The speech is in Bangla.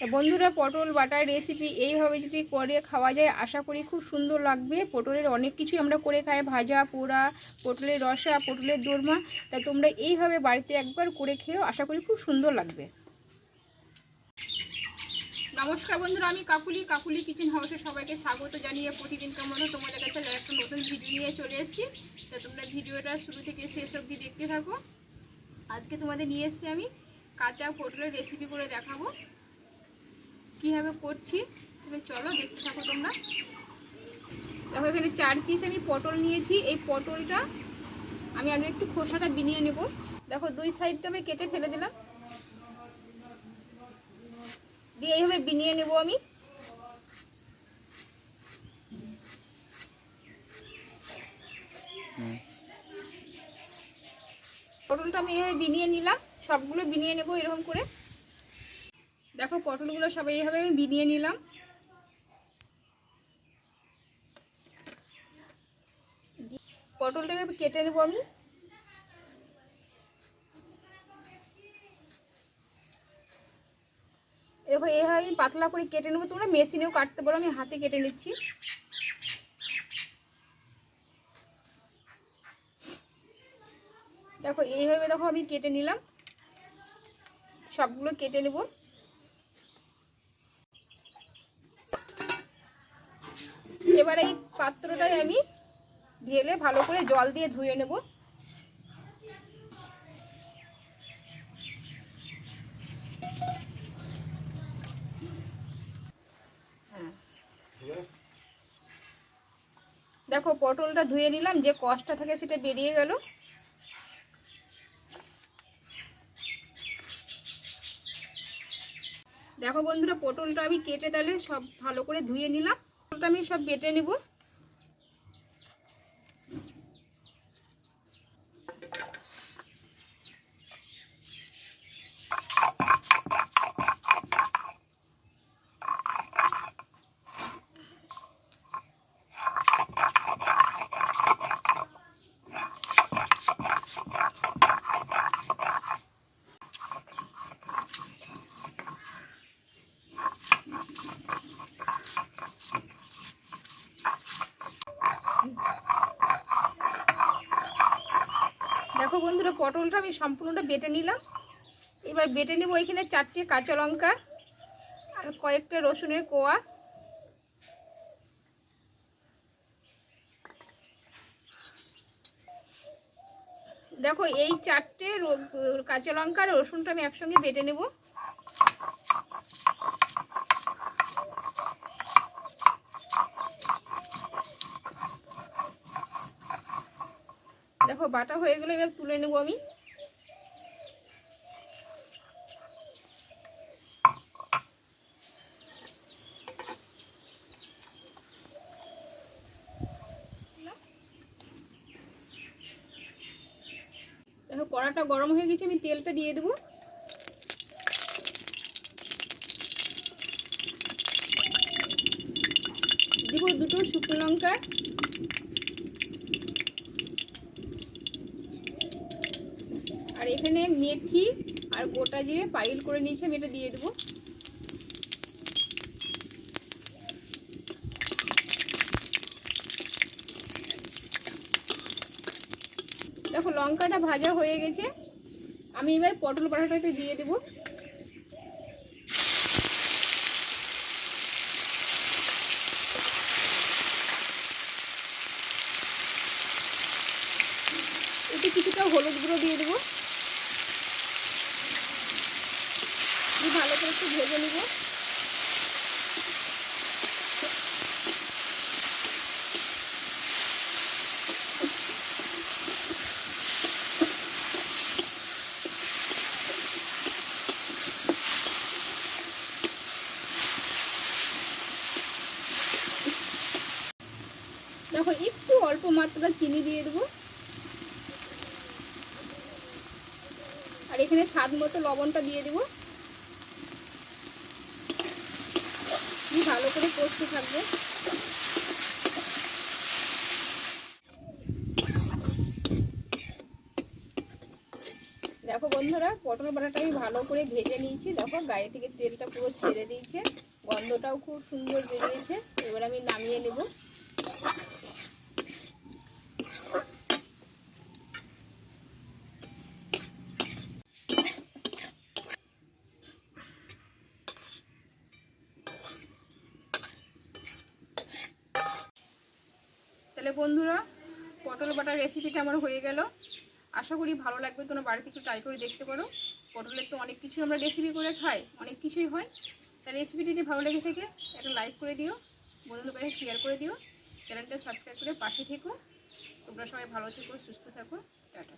তো বন্ধুরা, পটল, বাটার রেসিপি এইভাবে যদি করে খাওয়া যায়, আশা করি খুব সুন্দর লাগবে। পটলের অনেক কিছু আমরা করে খাই, ভাজা, পোড়া, পটলের রসা, পটলের দোরমা। তা তোমরা এইভাবে বাড়িতে একবার করে খেয়েও আশা করি খুব সুন্দর লাগবে। নমস্কার বন্ধুরা, আমি কাকুলি। কাকুলি কিচেন হাউসে সবাইকে স্বাগত জানিয়ে প্রতিদিনকার মতো তোমাদের কাছে একটা নতুন ভিডিও নিয়ে চলে এসেছি। তো তোমরা ভিডিওটা শুরু থেকে শেষ অবধি দেখতে থাকো। আজকে তোমাদের নিয়ে এসেছি আমি কাঁচা পটলের রেসিপি করে দেখাবো। কীভাবে করছি? তবে চলো দেখতে থাকো তোমরা। দেখো এখানে চার পিস আমি পটল নিয়েছি। এই পটলটা আমি আগে একটু খোসাটা বিনিয়ে নেব। দেখো দুই সাইডটা আমি কেটে ফেলে দিলাম। দিয়ে এইভাবে বিনিয়ে নেব আমি। পটলটা আমি এইভাবে বিনিয়ে নিলাম। সবগুলো বিনিয়ে নেব এরকম করে। দেখো, পটলগুলো সবাই এইভাবে আমি বিনিয়ে নিলাম। পটলটাকে কেটে নেব আমি। এবার এভাবে আমি পাতলা করে কেটে নেব। তোমরা মেশিনেও কাটতে পারো, আমি হাতে কেটে নিচ্ছি। দেখো, এইভাবে দেখো আমি কেটে নিলাম। সবগুলো কেটে নেব। এবার এই পাত্রটায় আমি ঢেলে ভালো করে জল দিয়ে ধুয়ে নেব। দেখো, পটলটা ধুয়ে নিলাম, যে কষ্টটা থাকে সেটা বেরিয়ে গেল। দেখো বন্ধুরা, পটলটা আমি কেটে তাহলে সব ভালো করে ধুয়ে নিলাম। আমি সব বেটে নেব। দেখো বন্ধুরা, পটলটা আমি সম্পূর্ণটা বেটে নিলাম। এবার বেটে নেব ওইখানে চারটে কাঁচা লঙ্কা আর কয়েকটা রসুনের কোয়া। দেখো, এই চারটে কাঁচা লঙ্কা আর রসুনটা আমি একসঙ্গে বেটে নেব। বাটা হয়ে গেলে, এবার তুলে নেব আমি। কড়াটা গরম হয়ে গেছে, আমি তেলটা দিয়ে দেবো। দিব দুটো শুকনো লঙ্কা। এখানে মেথি আর গোটা জিরে পাইল করে নিয়েছি, আমি এটা দিয়ে দেবো। দেখো, লঙ্কাটা ভাজা হয়ে গেছে। আমি এবার পটল পাঠাটাতে দিয়ে দেবো। কিছুটা হলুদ গুঁড়ো দিয়ে দেবো। করে একটু ভেজে নেব। দেখো, একটু অল্প মাত্রা চিনি দিয়ে দেবো। আর এখানে স্বাদ মতো লবণটা দিয়ে দেবো দিয়ে ভালো করে কষতে থাকবে। দেখো বন্ধুরা, পটল বাটাটা আমি ভালো করে ভেজে নিয়েছি। দেখো, গায়ে থেকে তেলটা পুরো ছেড়ে দিয়েছে। গন্ধটাও খুব সুন্দর বেরিয়েছে। এবার আমি নামিয়ে নেব। তাহলে বন্ধুরা, পটল বাটার রেসিপিটা আমার হয়ে গেল। আশা করি ভালো লাগবে, তোমরা বাড়িতে একটু ট্রাই করে দেখতে পারো। পটলের তো অনেক কিছু আমরা রেসিপি করে খাই, অনেক কিছুই হয়। তাই রেসিপিটি যদি ভালো লেগে থাকে, একটা লাইক করে দিও, বন্ধুদের কাছে শেয়ার করে দিও চ্যানেলটা সাবস্ক্রাইব করে পাশে থেকো। তোমরা সবাই ভালো থেকো, সুস্থ থাকো, টাটা।